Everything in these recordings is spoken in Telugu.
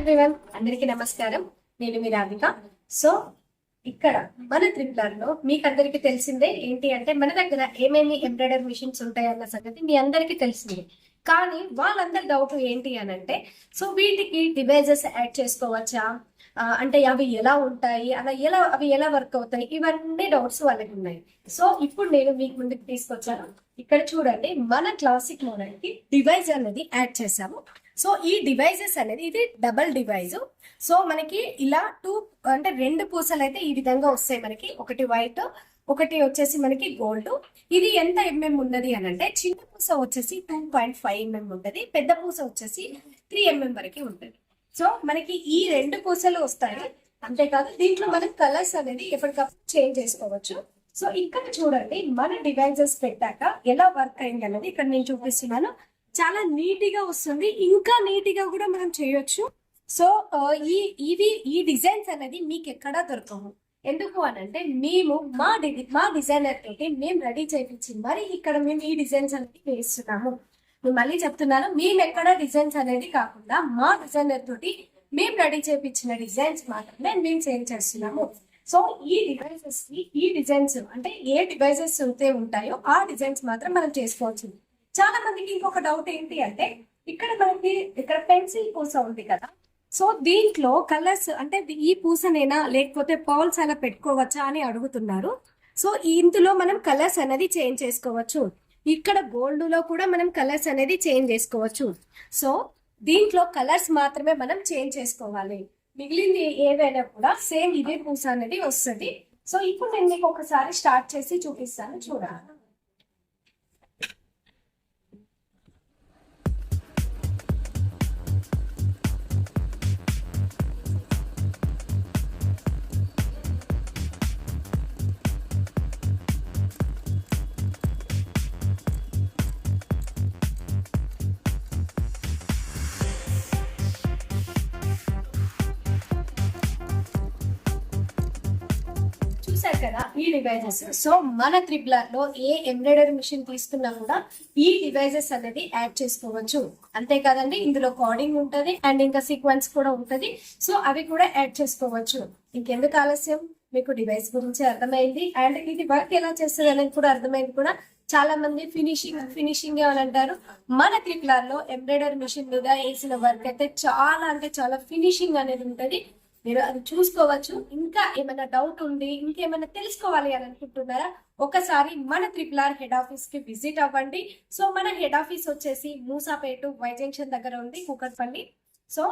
ఎవ్రీవన్ అందరికీ నమస్కారం. నేను మీ రాధిక. సో ఇక్కడ మన త్రిపులర్లో మీకు అందరికి తెలిసిందే ఏంటి అంటే మన దగ్గర ఏమేమి ఎంబ్రాయిడరీ మిషన్స్ ఉంటాయన్న సంగతి మీ అందరికీ తెలిసిందే. కానీ వాళ్ళందరి డౌట్ ఏంటి అని అంటే సో వీటికి డివైజెస్ యాడ్ చేసుకోవచ్చా? అంటే అవి ఎలా ఉంటాయి? అలా ఎలా అవి ఎలా వర్క్ అవుతాయి? ఇవన్నీ డౌట్స్ వాళ్ళకి ఉన్నాయి. సో ఇప్పుడు నేను మీకు ముందుకు తీసుకొచ్చాను. ఇక్కడ చూడండి మన క్లాసిక్ మోడల్కి డివైజ్ అనేది యాడ్ చేసాము సో ఈ డివైజెస్ అనేది ఇది డబల్ డివైజ్. సో మనకి ఇలా టూ అంటే రెండు పూసలు అయితే ఈ విధంగా వస్తాయి. మనకి ఒకటి వైట్ ఒకటి వచ్చేసి మనకి గోల్డ్ ఇది ఎంత ఎంఎం ఉన్నది అని అంటే చిన్న పూస వచ్చేసి టూ పాయింట్ ఫైవ్ ఎంఎం ఉంటుంది పెద్ద పూస వచ్చేసి త్రీ ఎంఎం వరకు ఉంటుంది. సో మనకి ఈ రెండు పూసలు వస్తాయి. అంతేకాదు దీంట్లో మనం కలర్స్ అనేది ఎప్పటికప్పుడు చేంజ్ చేసుకోవచ్చు. సో ఇక్కడ చూడండి మన డివైజెస్ పెట్టాక ఎలా వర్క్ అయింది అనేది ఇక్కడ నేను చూపిస్తున్నాను. చాలా నీట్గా వస్తుంది. ఇంకా నీట్గా కూడా మనం చేయొచ్చు. సో ఈ ఇవి ఈ డిజైన్స్ అనేది మీకు ఎక్కడా దొరకవు. ఎందుకు అని అంటే మేము మా డి మా డిజైనర్ తోటి మేము రెడీ చేయించి మరి ఇక్కడ మేము ఈ డిజైన్స్ అనేది వేస్తున్నాము. నేను మళ్ళీ చెప్తున్నాను మేము ఎక్కడ డిజైన్స్ అనేది కాకుండా మా డిజైనర్ తోటి మేము రెడీ చేయించిన డిజైన్స్ మాత్రమే మేము సేల్ చేస్తున్నాము. సో ఈ డివైసెస్కి ఈ డిజైన్స్ అంటే ఏ డివైసెస్ అయితే ఉంటాయో ఆ డిజైన్స్ మాత్రం మనం చేసుకోవచ్చు. చాలా మందికి ఇంకొక డౌట్ ఏంటి అంటే ఇక్కడ మనకి ఇక్కడ పెన్సిల్ పూస ఉంది కదా సో దీంట్లో కలర్స్ అంటే ఈ పూసనేనా లేకపోతే పౌల్స్ అలా పెట్టుకోవచ్చా అని అడుగుతున్నారు. సో ఇందులో మనం కలర్స్ అనేది చేంజ్ చేసుకోవచ్చు. ఇక్కడ గోల్డ్లో కూడా మనం కలర్స్ అనేది చేంజ్ చేసుకోవచ్చు. సో దీంట్లో కలర్స్ మాత్రమే మనం చేంజ్ చేసుకోవాలి. మిగిలింది ఏదైనా కూడా సేమ్ ఇదే పూస అనేది వస్తుంది. సో ఇప్పుడు నేను మీకు ఒకసారి స్టార్ట్ చేసి చూపిస్తాను. చూడాలి చూసారు కదా ఈ డివైజెస్ సో మన త్రిబ్లర్లో ఏ ఎంబ్రాయిడరీ మిషన్ తీసుకున్నా కూడా ఈ డివైజెస్ అనేది యాడ్ చేసుకోవచ్చు. అంతేకాదండి ఇందులో కోడింగ్ ఉంటది అండ్ ఇంకా సీక్వెన్స్ కూడా ఉంటది. సో అవి కూడా యాడ్ చేసుకోవచ్చు. ఇంకెందుకు ఆలస్యం? మీకు డివైస్ గురించి అర్థమైంది. అండ్ ఇది వర్క్ ఎలా చేస్తుంది అనేది కూడా అర్థమైంది కూడా చాలా మంది ఫినిషింగ్ ఫినిషింగ్ అని అంటారు. మన త్రిప్లార్లో ఎంబ్రాయిడరీ మిషన్ మీద వేసిన వర్క్ అయితే చాలా అంటే చాలా ఫినిషింగ్ అనేది ఉంటది. మీరు అది చూసుకోవచ్చు. ఇంకా ఏమైనా డౌట్ ఉంది ఇంకేమైనా తెలుసుకోవాలి అని అనుకుంటున్నారా ఒకసారి మన త్రిపుల్ ఆర్ హెడ్ ఆఫీస్కి విజిట్ అవ్వండి. సో మన హెడ్ ఆఫీస్ వచ్చేసి మూసాపేట వై జంక్షన్ దగ్గర ఉంది కూకట్పల్లి. సో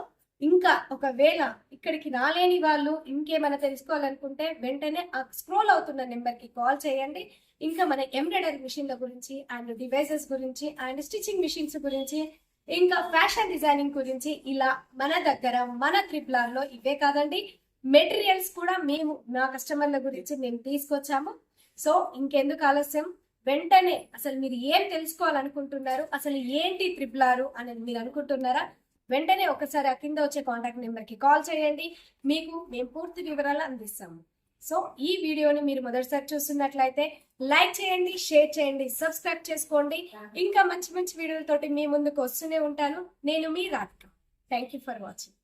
ఇంకా ఒకవేళ ఇక్కడికి రాలేని వాళ్ళు ఇంకేమైనా తెలుసుకోవాలనుకుంటే వెంటనే ఆ స్క్రోల్ అవుతున్న నెంబర్కి కాల్ చేయండి. ఇంకా మన ఎంబ్రాయిడరీ మిషన్ల గురించి అండ్ డివైసెస్ గురించి అండ్ స్టిచ్చింగ్ మిషన్స్ గురించి ఇంకా ఫ్యాషన్ డిజైనింగ్ గురించి ఇలా మన దగ్గర మన త్రిపులార్లో ఇవే కాదండి. మెటీరియల్స్ కూడా మేము మా కస్టమర్ల గురించి మేము తీసుకొచ్చాము. సో ఇంకెందుకు ఆలస్యం? వెంటనే అసలు మీరు ఏం తెలుసుకోవాలనుకుంటున్నారు? అసలు ఏంటి త్రిపులారు అని మీరు అనుకుంటున్నారా? వెంటనే ఒకసారి ఆ కింద వచ్చే కాంటాక్ట్ నెంబర్కి కాల్ చేయండి. మీకు మేము పూర్తి వివరాలు అందిస్తాము. సో ఈ వీడియోని మీరు మొదటిసారి చూస్తున్నట్లయితే లైక్ చేయండి షేర్ చేయండి సబ్స్క్రైబ్ చేసుకోండి. ఇంకా మంచి మంచి వీడియోలతోటి మీ ముందుకు వస్తూనే ఉంటాను. నేను మీ Radhika. Thank you for watching